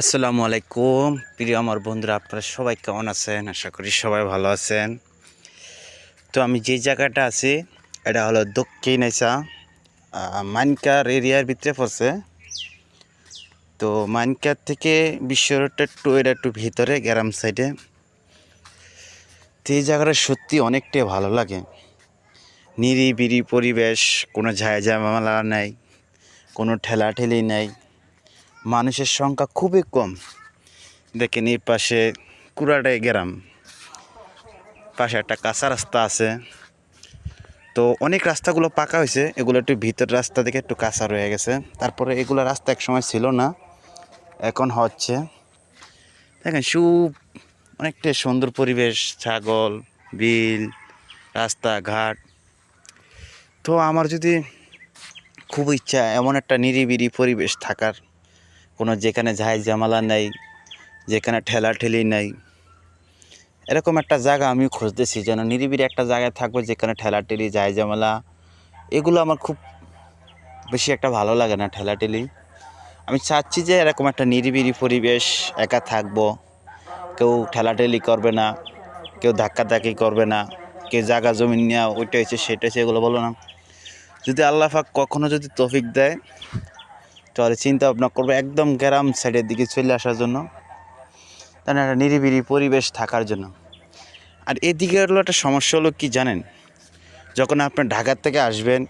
আসসালামু আলাইকুম। প্রিয় আমার বন্ধুরা, আপনারা সবাই কেমন আছেন? আশা করি সবাই ভালো আছেন। তো আমি যে জায়গাটা আছি, এটা হলো দক্ষিণ এসা মানকার এরিয়ার ভিতরে পড়ছে। তো মানকার থেকে বিশ্ব রোডটা একটু এটা একটু ভিতরে, গ্রাম সাইডে। তো এই জায়গাটা সত্যি অনেকটাই ভালো লাগে। নিরিবিরি পরিবেশ, কোনো ঝায় ঝামেলা নেই, কোনো ঠেলাঠেলি নেই। মানুষের সংখ্যা খুবই কম। দেখেন এই পাশে কুড়াটাই গ্রাম। পাশে একটা কাঁচা রাস্তা আছে। তো অনেক রাস্তাগুলো পাকা হয়েছে। এগুলো একটু ভিতর রাস্তা থেকে একটু কাঁচা রয়ে গেছে। তারপরে এগুলো রাস্তা এক সময় ছিল না। এখন হচ্ছে, দেখেন সু অনেকটা সুন্দর পরিবেশ, ছাগল, বিল, রাস্তাঘাট। তো আমার যদি খুব ইচ্ছা এমন একটা নিরিবিরি পরিবেশ থাকার কোনো যেখানে ঝাই জামালা নেই, যেখানে ঠেলাঠেলি নেই। এরকম একটা জায়গা আমি খুঁজতেছি, যেন নিরিবিলি একটা জায়গায় থাকব যেখানে ঠেলাঠেলি, ঝাই জামালা এগুলো আমার খুব বেশি একটা ভালো লাগে না ঠেলাঠেলি। আমি চাচ্ছি যে এরকম একটা নিরিবিলি পরিবেশ, একা থাকব, কেউ ঠেলাঠেলি করবে না, কেউ ধাক্কাধাক্কি করবে না, কেউ জায়গা জমি নেওয়া, ওইটা হয়েছে, সেটা হয়েছে, এগুলো বলো না। যদি আল্লাহ পাক কখনো যদি তফিক দেয় তাহলে চিন্তা ভাবনা করব, একদম গ্রাম সাইডের দিকে চলে আসার জন্য। তাহলে একটা নিরিবিলি পরিবেশ থাকার জন্য। আর এদিকে হলো একটা সমস্যা হলো কি জানেন? যখন আপনার ঢাকার থেকে আসবেন,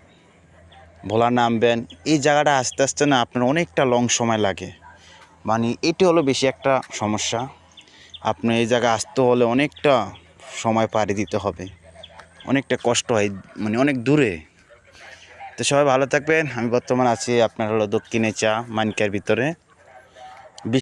ভোলা নামবেন, এই জায়গাটা আস্তে আস্তে না আপনার অনেকটা লং সময় লাগে। মানে এটি হলো বেশি একটা সমস্যা। আপনি এই জায়গায় আসতে হলে অনেকটা সময় পাড়ি দিতে হবে। অনেকটা কষ্ট হয় মানে অনেক দূরে। তো সবাই ভালো থাকবেন। আমি বর্তমান আছি আপনার হলো দক্ষিণে চা মানিকার ভিতরে।